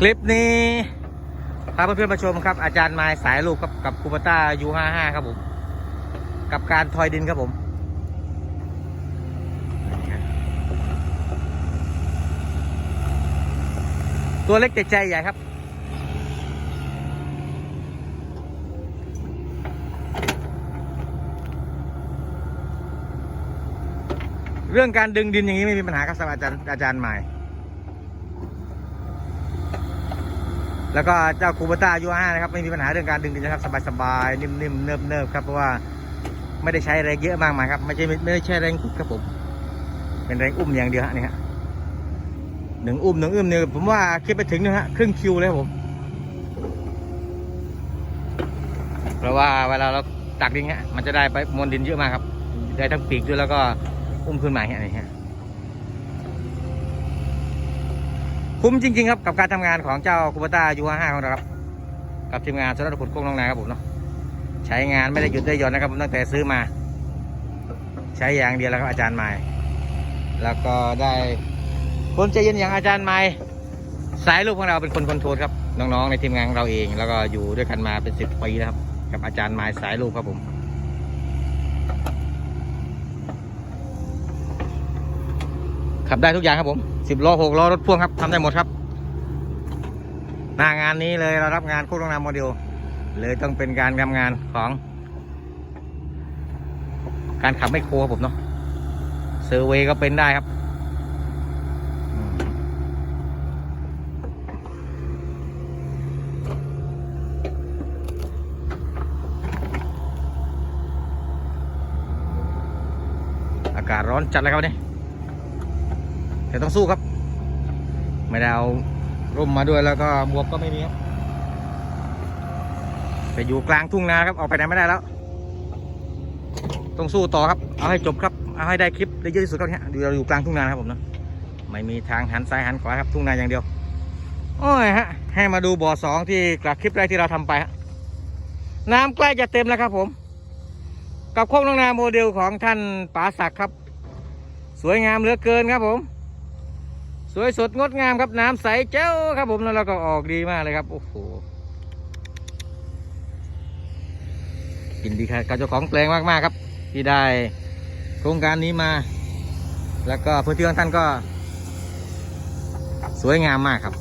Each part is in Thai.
คลิปนี้พาเพื่อนๆมาชมครับ อาจารย์ไม้สายลูกครับกับคูปต้ายูห้าห้าครับผม กับการทอยดินครับผมตัวเล็กแต่ใจใหญ่ครับ เรื่องการดึงดินอย่างนี้ไม่มีปัญหาครับสำหรับอาจารย์อาจารย์ใหม่ แล้วก็เจ้าคูเบต้ายูห้านะครับไม่มีปัญหาเรื่องการดึงดินนะครับสบายๆนิ่มๆเนิบๆครับเพราะว่าไม่ได้ใช้แรงเยอะมากมายครับไม่ใช่ไม่ได้ใช้แรงขุดครับผมเป็นแรงอุ้มอย่างเดียวฮะนี่ฮะหนึ่งอุ้มหนึ่งอุ้มเนี่ยผมว่าคิดไปถึงนะฮะครึ่งคิวเลยครับผมเพราะว่าเวลาเราตักดินเงี้ยมันจะได้ไปมวลดินเยอะมากครับ ได้ทั้งปีกด้วยแล้วก็อุ้มขึ้นมายเงี้ยนี่ฮะ คุ้มจริง ๆ ครับกับการทำงานของเจ้าคูปต้ายูห้าของเราครับ กับทีมงานสำนักขุดโค้งน้องนาครับผมเนาะใช้งานไม่ได้หยุดได้หย่อนนะครับผมตั้งแต่ซื้อมา ใช้อย่างเดียวแล้วครับอาจารย์ไม้แล้วก็ได้คนใจเย็นอย่างอาจารย์ไม้สายลูกของเราเป็นคนคอนโทรลครับน้องๆในทีมงานของเราเอง แล้วก็อยู่ด้วยกันมาเป็นสิบปีแล้วครับ กับอาจารย์ไม้สายลูกครับผมขับได้ทุกอย่างครับผม สิบล้อหกล้อรถพ่วงครับทำได้หมดครับ หน้างานนี้เลยเรารับงานโคกโรงนาโมเดลเลยต้องเป็นการทำงานของ การขับไม่โครครับผมเนาะเซอร์เวก็เป็นได้ครับอากาศร้อนจัดเลยครับนนี้ แต่ต้องสู้ครับ ไม่ได้เอาร่มมาด้วยแล้วก็บวกก็ไม่มีครับแต่อยู่กลางทุ่งนาครับออกไปไหนไม่ได้แล้ว ต้องสู้ต่อครับ เอาให้จบครับ เอาให้ได้คลิปได้เยอะที่สุดครับเนี่ยเราอยู่กลางทุ่งนาครับผมเนะไม่มีทางหันซ้ายหันขวาครับทุ่งนาอย่างเดียวโอ้ยฮะให้มาดูบ่อสองที่กลับคลิปแรกที่เราทำไปฮะน้ำใกล้จะเต็มแล้วครับผม กับโคกน้องนาโมเดลของท่านป๋าศักดิ์ครับ สวยงามเหลือเกินครับผม สวยสดงดงามครับน้ำใสเจ้าครับผมแล้วเราก็ออกดีมากเลยครับโอ้โหกินดีครับกับเจ้าของแปลงมากๆครับ ที่ได้โครงการนี้มา แล้วก็พื้นที่ของท่านก็ สวยงามมากครับ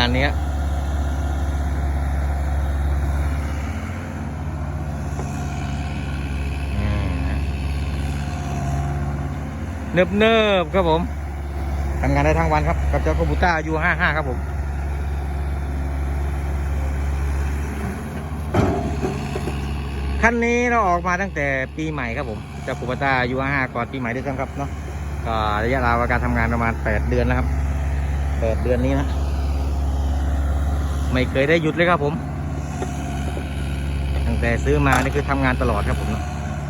งานนี้เนิบเนิบๆครับผมทำงานได้ทั้งวันครับ กับเจ้าคอมพิวต้ายูห้าห้าครับผมคันนี้เราออกมาตั้งแต่ปีใหม่ครับผมเจ้าคูปต้ายูห้าก่อนปีใหม่ด้วยซ้ำครับเนาะก็ระยะเวลาการทำงานประมาณแปดเดือนแล้วครับแปดเดือนนี้นะ ไม่เคยได้หยุดเลยครับผม ตั้งแต่ซื้อมานี่คือทำงานตลอดครับผม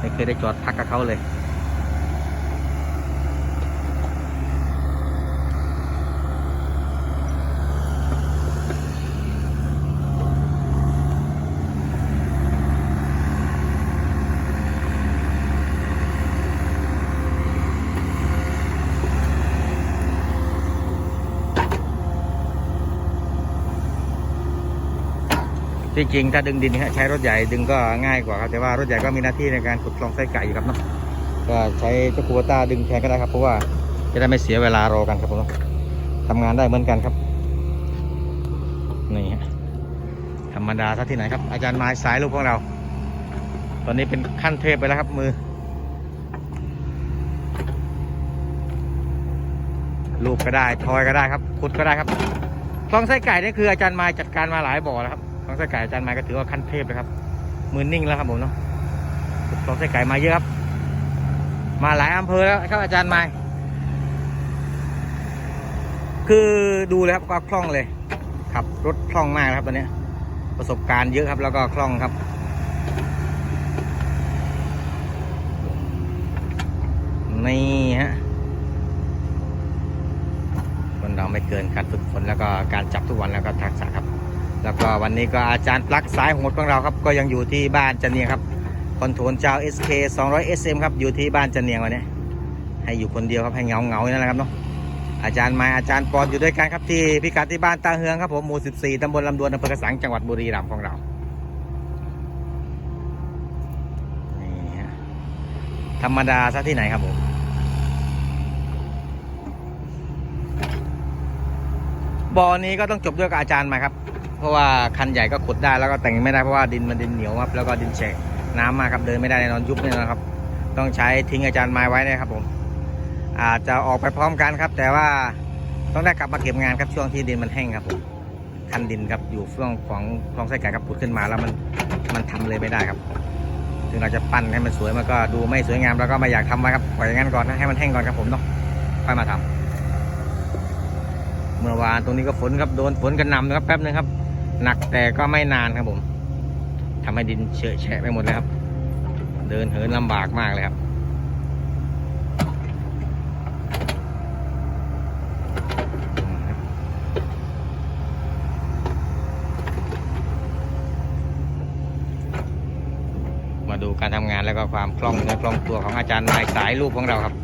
ไม่เคยได้จอดพักกับเขาเลย ที่จริงถ้าดึงดินใช้รถใหญ่ดึงก็ง่ายกว่าครับแต่ว่ารถใหญ่ก็มีหน้าที่ในการขุดคลองไส้ไก่อยู่ครับเนาะก็ใช้เจ้าคูวต้าดึงแทนก็ได้ครับเพราะว่าจะได้ไม่เสียเวลารอกันครับผมเนาะทำงานได้เหมือนกันครับนี่ฮะธรรมดาซะที่ไหนครับ อาจารย์ไม้สายลูกของเรา ตอนนี้เป็นขั้นเทพไปแล้วครับมือ ลูกก็ได้ทอยก็ได้ครับขุดก็ได้ครับคลองไส้ไก่นี่คืออาจารย์มายจัดการมาหลายบ่อแล้วครับ คลองไส้ไก่อาจารย์มายก็ถือว่าขั้นเทพเลยครับมือนิ่งแล้วครับผมเนาะคลองไส้ไก่มาเยอะครับ มาหลายอำเภอแล้วครับอาจารย์มายคือดูเลยครับก็คล่องเลยขับรถคล่องมากนะครับตอนนี้ประสบการณ์เยอะครับ แล้วก็คล่องครับนี่ฮะคนเราไม่เกินการฝึกฝนแล้วก็การจับทุกวันแล้วก็ทักษะครับ แล้วก็วันนี้ก็อาจารย์ปลั๊กสายโหดของเราครับ ก็ยังอยู่ที่บ้านจันเนียงครับคอนโทรลเจ้า SK 200 SM ครับอยู่ที่บ้านจันเนียงวันนี้ ให้อยู่คนเดียวครับให้เงาเงาๆนั่นแหละครับเนาะอาจารย์ไม้อาจารย์ปอนอยู่ด้วยกันครับที่พิกัดที่บ้านตาเฮืองครับผมหมู่ 14ตำบลลำดวนอำเภอกระสังจังหวัดบุรีรัมย์ของเรานี่ฮะธรรมดาซะที่ไหนครับผมบ่อนี้ก็ต้องจบด้วยกับอาจารย์มาครับ เพราะว่าคันใหญ่ก็ขุดได้แล้วก็แต่งไม่ได้เพราะว่าดินมันดินเหนียวครับแล้วก็ดินแฉะน้ำมากครับเดินไม่ได้แน่นอนยุบแน่นอนครับ ต้องใช้ทิ้งอาจารย์ไม้ไว้นะครับผม อาจจะออกไปพร้อมกันครับ แต่ว่าต้องได้กลับมาเก็บงานครับช่วงที่ดินมันแห้งครับผมคันดินครับอยู่ช่วงของคลองไส้ไก่ครับผุดขึ้นมาแล้วมันมันทำเลยไม่ได้ครับ ถึงเราจะปั้นให้มันสวยมันก็ดูไม่สวยงามแล้วก็ไม่อยากทำไว้ครับปล่อยอย่างนั้นก่อนนะให้มันแห้งก่อนครับผมเนาะค่อยมาทำเมื่อวานตรงนี้ก็ฝนครับโดนฝนกันหน่ำนะครับแป๊บนึงครับ หนักแต่ก็ไม่นานครับผมทำให้ดินเฉอะแฉะไปหมดเลยครับ เดินเหินลำบากมากเลยครับมาดูการทำงานแล้วก็ความคล่องเนื้อคล่องตัวของอาจารย์นายสายรูปของเราครับ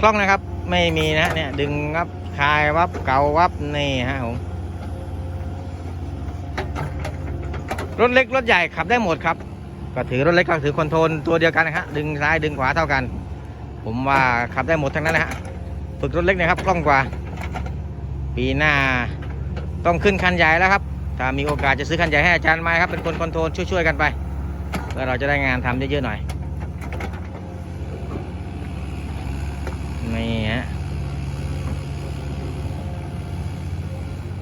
คล่องนะครับ ไม่มีนะเนี่ย ดึงวับคลายวับเกาวับนี่ฮะผม รถเล็กรถใหญ่ขับได้หมดครับ ก็ถือรถเล็กก็ถือคอนโทรลตัวเดียวกันนะฮะดึงซ้ายดึงขวาเท่ากัน ผมว่าขับได้หมดทั้งนั้นนะฮะฝึกรถเล็กนะครับคล่องกว่า ปีหน้าต้องขึ้นคันใหญ่แล้วครับ ถ้ามีโอกาสจะซื้อคันใหญ่ให้อาจารย์ไม้ครับเป็นคนคอนโทรลช่วยๆกันไปเพื่อเราจะได้งานทำเยอะๆหน่อยนี่ฮะ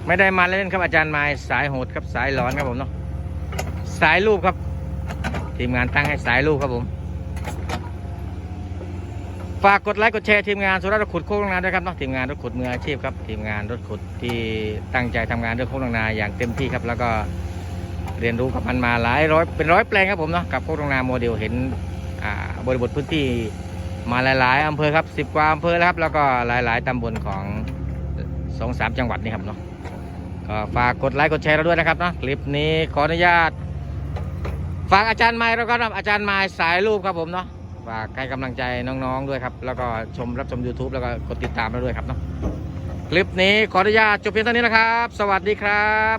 ไม่ได้มาเล่นครับอาจารย์ม้สายโหดครับสายหลอนครับผมเนาะสายรูปครับ ทีมงานตั้งให้สายรูปครับผม ฝากกดไลค์กดแชร์ทีมงานสุรัตน์รถขุดโค้งนาด้วยครับเนาะทีมงานรถขุดมืออาชีพครับทีมงานรถขุดที่ตั้งใจทำงานเรื่องโค้งนาอย่างเต็มที่ครับ แล้วก็เรียนรู้กับมันมาหลายร้อยเป็นร้อยแปลงครับผมเนาะกับโค้งนาโมเดลเห็นอ่าบริบทพื้นที่มาหลาย ๆอำเภอครับสิบกว่าอำเภอแล้วครับ แล้วก็หลาย ๆตำบลของสองสามจังหวัดนี่ครับเนาะ ก็ฝากกดไลค์กดแชร์เราด้วยนะครับเนาะคลิปนี้ขออนุญาต ฝากอาจารย์ไม้แล้วก็อาจารย์ไม้สายรูปครับผมเนาะฝากให้กำลังใจน้องๆด้วยครับ แล้วก็ชมรับชม YouTube แล้วก็กดติดตามเราด้วยครับเนาะคลิปนี้ขออนุญาตจบเพียงเท่านี้นะครับ สวัสดีครับ